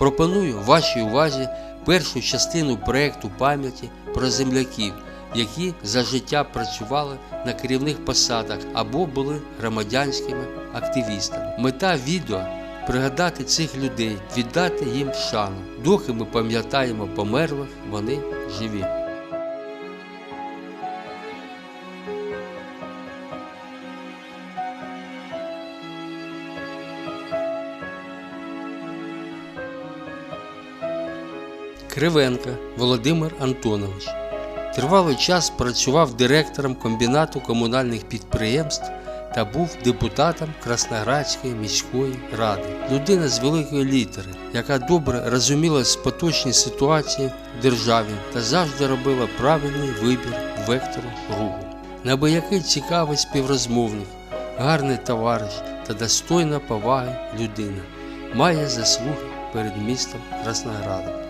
Пропоную вашій увазі першу частину проєкту пам'яті про земляків, які за життя працювали на керівних посадах або були громадянськими активістами. Мета відео пригадати цих людей, віддати їм шану. Доки ми пам'ятаємо померлих, вони живі. Кривенка Володимир Антонович. Тривалий час працював директором комбінату комунальних підприємств та був депутатом Красноградської міської ради. Людина з великої літери, яка добре розуміла з поточній ситуації в державі та завжди робила правильний вибір вектору руху. Набиякий цікавий співрозмовник, гарний товариш та достойна поваги людина, має заслуги перед містом Красноградом.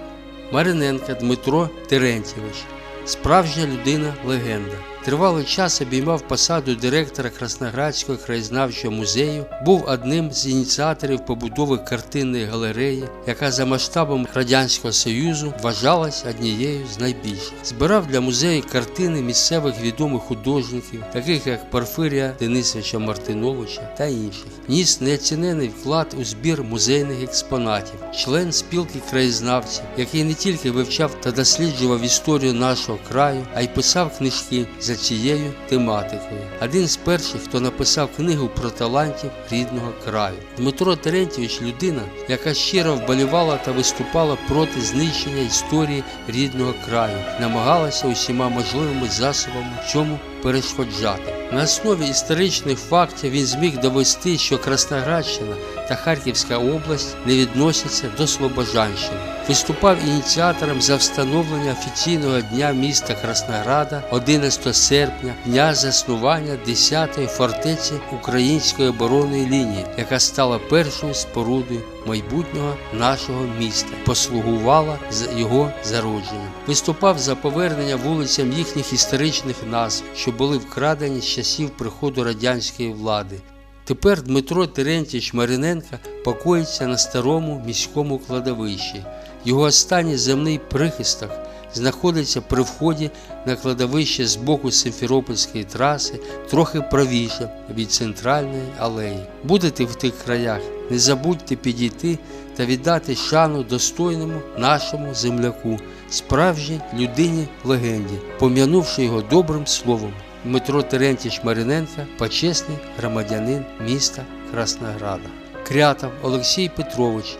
Мариненко Дмитро Терентьєвич, справжня людина легенда. Тривалий час обіймав посаду директора Красноградського краєзнавчого музею, був одним з ініціаторів побудови картинної галереї, яка за масштабом Радянського Союзу вважалась однією з найбільших. Збирав для музею картини місцевих відомих художників, таких як Порфирія Денисовича Мартиновича та інших. Ніс неоцінений вклад у збір музейних експонатів, член спілки краєзнавців, який не тільки вивчав та досліджував історію нашого краю, а й писав книжки за цією тематикою. Один з перших, хто написав книгу про талантів рідного краю. Дмитро Терентьєвич – людина, яка щиро вболівала та виступала проти знищення історії рідного краю, намагалася усіма можливими засобами цьому перешкоджати. На основі історичних фактів він зміг довести, що Красноградщина та Харківська область не відносяться до Слобожанщини. Виступав ініціатором за встановлення офіційного дня міста Краснограда 11 серпня, дня заснування 10-ї фортеці Української оборонної лінії, яка стала першою спорудою майбутнього нашого міста, послугувала за його зародженням. Виступав за повернення вулицям їхніх історичних назв, що були вкрадені з часів приходу радянської влади. Тепер Дмитро Терентьєвич Мариненко покоїться на старому міському кладовищі. Його останній земний прихисток знаходиться при вході на кладовище з боку Симферопольської траси, трохи правіше від центральної алеї. Будете в тих краях, не забудьте підійти та віддати шану достойному нашому земляку, справжній людині легенді, пом'янувши його добрим словом. Дмитро Терентьєвич Мариненко почесний громадянин міста Краснограда. Крятов Олексій Петрович,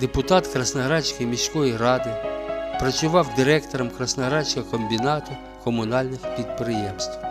депутат Красноградської міської ради, працював директором Красноградського комбінату комунальних підприємств.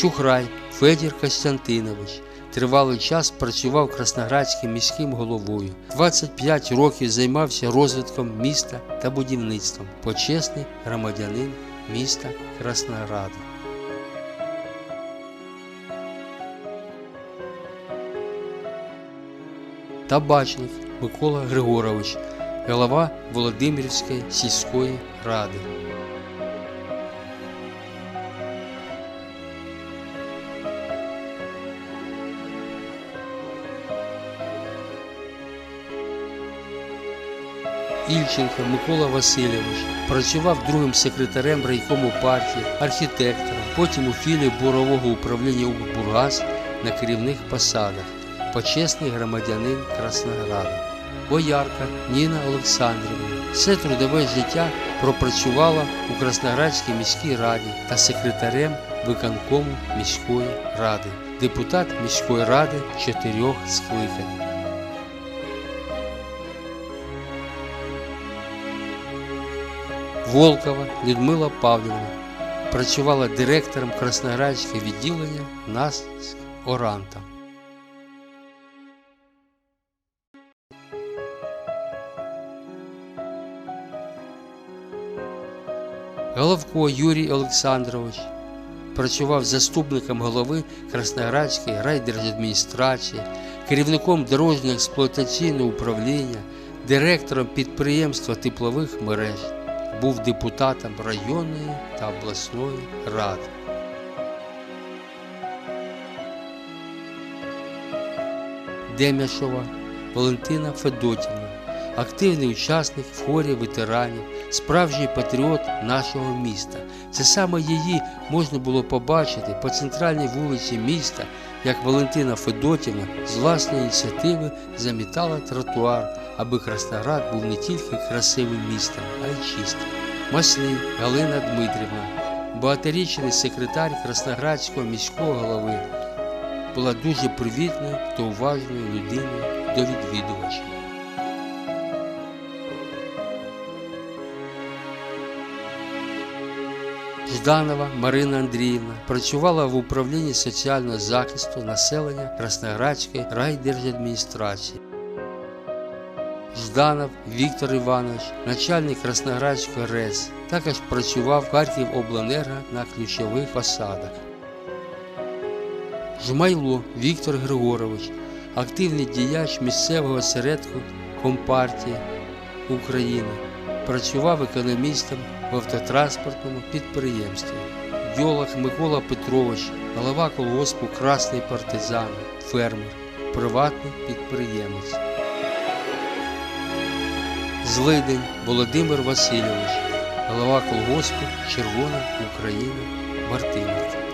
Чухрай Федір Костянтинович тривалий час працював красноградським міським головою. 25 років займався розвитком міста та будівництвом. Почесний громадянин міста Краснограда. Табачник Микола Григорович, голова Володимирівської сільської ради. Ільченко Микола Васильович працював другим секретарем райкому партії, архітектором, потім у філії бурового управління «Укрбургаз» на керівних посадах, почесний громадянин Краснограда. Боярка Ніна Олександрівна. Все трудове життя пропрацювала у Красноградській міській раді та секретарем виконкому міської ради, депутат міської ради чотирьох скликань. Волкова Людмила Павлівна працювала директором Красноградського відділення НАС Оранта. Головко Юрій Олександрович працював заступником голови Красноградської райдержадміністрації, керівником дорожньо-експлуатаційного управління, директором підприємства теплових мереж, був депутатом районної та обласної ради. Дем'яшова Валентина Федотівна, активний учасник в хорі ветеранів, справжній патріот нашого міста. Це саме її можна було побачити по центральній вулиці міста, як Валентина Федотівна з власної ініціативи замітала тротуар, аби Красноград був не тільки красивим містом, а й чистим. Маслій Галина Дмитрівна, багаторічний секретар Красноградського міського голови, була дуже привітною та уважною людиною до відвідувачів. Жданова Марина Андріївна працювала в управлінні соціального захисту населення Красноградської райдержадміністрації. Жданов Віктор Іванович, начальник Красноградської РЕС, також працював в Харківобленерго на ключових посадах. Жмайло Віктор Григорович, активний діяч місцевого осередку Компартії України, працював економістом в автотранспортному підприємстві. Дьолах Микола Петрович, голова колгоспу Красний партизан, фермер, приватний підприємець. Злидень Володимир Васильович, голова колгоспу Червона Україна, Мартинівка.